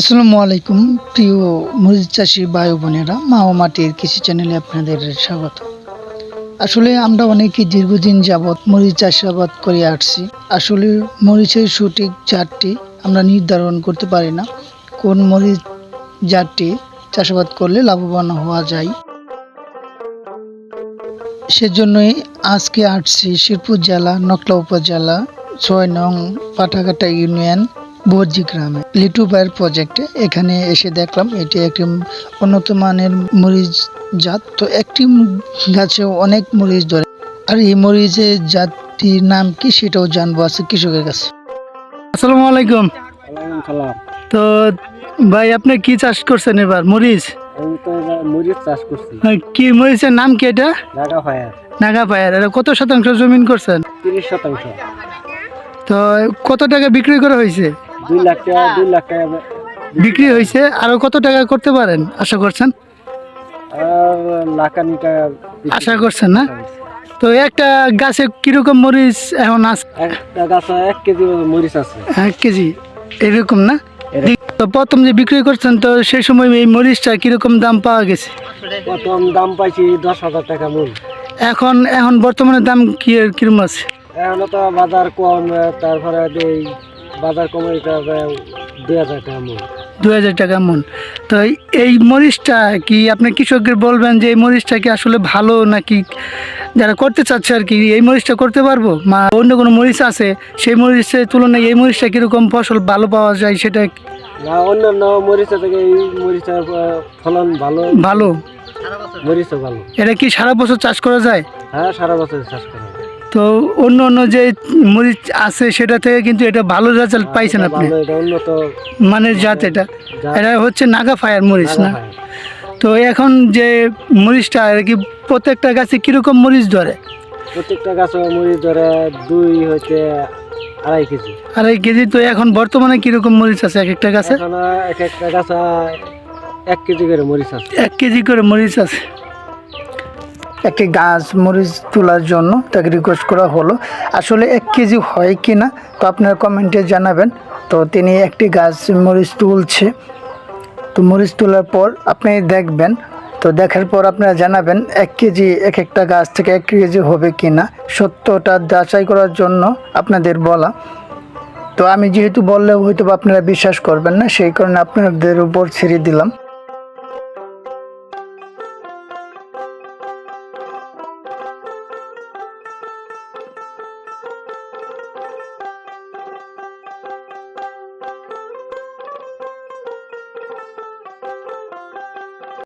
আসসালামু আলাইকুম, প্রিয় মরিচ চাষি বায়ু বোনেরা, মা ও মাটির কৃষি চ্যানেলে আপনাদের স্বাগত। আসলে আমরা অনেকে দীর্ঘদিন যাবৎ মরিচ চাষাবাদ করে আসছি। আসলে মরিচের সঠিক জাতটি আমরা নির্ধারণ করতে পারি না। কোন মরিচ জাতটি চাষাবাদ করলে লাভবান হওয়া যায়? সেজন্যই আজকে আসছি শিরপুর জেলা, নকলা উপজেলা, ছয় নং পাঠাঘাটা ইউনিয়ন বর্জি গ্রামে। লিটু ভাইয়ের প্রজেক্টে এখানে এসে দেখলাম এটি একটি উন্নত মানের মরিচ জাত। তো একটি গাছে অনেক মরিচ ধরে। আর এই মরিচের জাতটির নাম কি সেটাও জানব আছে কৃষকের কাছে। আসসালামু আলাইকুম। তো ভাই আপনি কি চাষ করছেন এবার মরিচ? চাষ করছি। কি মরিচের নাম কি এটা? ফায়ার। নাগা পায়ের এটা কত শতাংশ জমিন করছেন? তিরিশ শতাংশ। তো কত টাকা বিক্রি করা হয়েছে? দুই লাখ টাকা দুই লাখ টাকা বিক্রি হয়েছে আরও কত টাকা করতে পারেন আশা করছেন? লাখানি টাকা আশা করছেন না? তো একটা গাছে কীরকম মরিচ এখন আছে একটা গাছে এক কেজি মরিচ আছে। এক কেজি এরকম না? তো প্রথম যে বিক্রি করছেন তো সেই সময় এই মরিচটা কীরকম দাম পাওয়া গেছে? প্রথম দাম পাইছি দশ হাজার টাকা মূল। এখন এখন বর্তমানে দাম কি কীরকম আছে? এখন তো বাজার কম তারপরে এই বাজার কমে দুই হাজার টাকা মূল দু হাজার টাকা মন। তো এই- মরিচটা কি আপনি কৃষকদের বলবেন যে এই মরিচটা কি আসলে ভালো নাকি যারা করতে চাচ্ছে আর কি এই মরিচটা করতে পারব? মা অন্য কোনো মরিচ আছে? সেই মরিচের তুলনায় এই মরিচটা কীরকম ফসল ভালো পাওয়া যায় সেটা না অন্যান্য থেকে এই মরিচের ফলন ভালো। ভালো? মরিচও ভালো। এটা কি সারা বছর চাষ করা যায়? হ্যাঁ সারা বছর চাষ করা। তো অন্য অন্য যে মরিচ আছে সেটা থেকে কিন্তু এটা ভালো রেজাল্ট পাইছেন এটা আপনি। ভালো এটা মানে জাত এটা। এটা হচ্ছে নাগা ফায়ার মরিচ না? তো এখন যে মরিচটা আর কি প্রত্যেকটা গাছে কীরকম মরিচ ধরে? প্রত্যেকটা গাছ মরিচ ধরে দুই হচ্ছে আড়াই কেজি। আর এই কেজি তো এখন বর্তমানে কীরকম মরিচ আছে এক একটা গাছে? এক একটা গাছ এক কেজি করে মরিচ আছে। এক কেজি করে মরিচ আছে। একটি গাছ, মরিচ তোলার জন্য তাকে রিকোয়েস্ট করা হলো। আসলে এক কেজি হয় কি না তো আপনার কমেন্টে জানাবেন। তো তিনি একটি গাছ, মরিচ তুলছে। তো মরিচ তোলার পর আপনি দেখবেন, তো দেখার পর আপনারা জানাবেন এক কেজি, এক একটা গাছ থেকে এক কেজি হবে কি না সত্যটা যাচাই করার জন্য আপনাদের বলা। তো আমি যেহেতু বললে হয়তো আপনারা বিশ্বাস করবেন না, সেই কারণে আপনাদের উপর ছেড়ে দিলাম।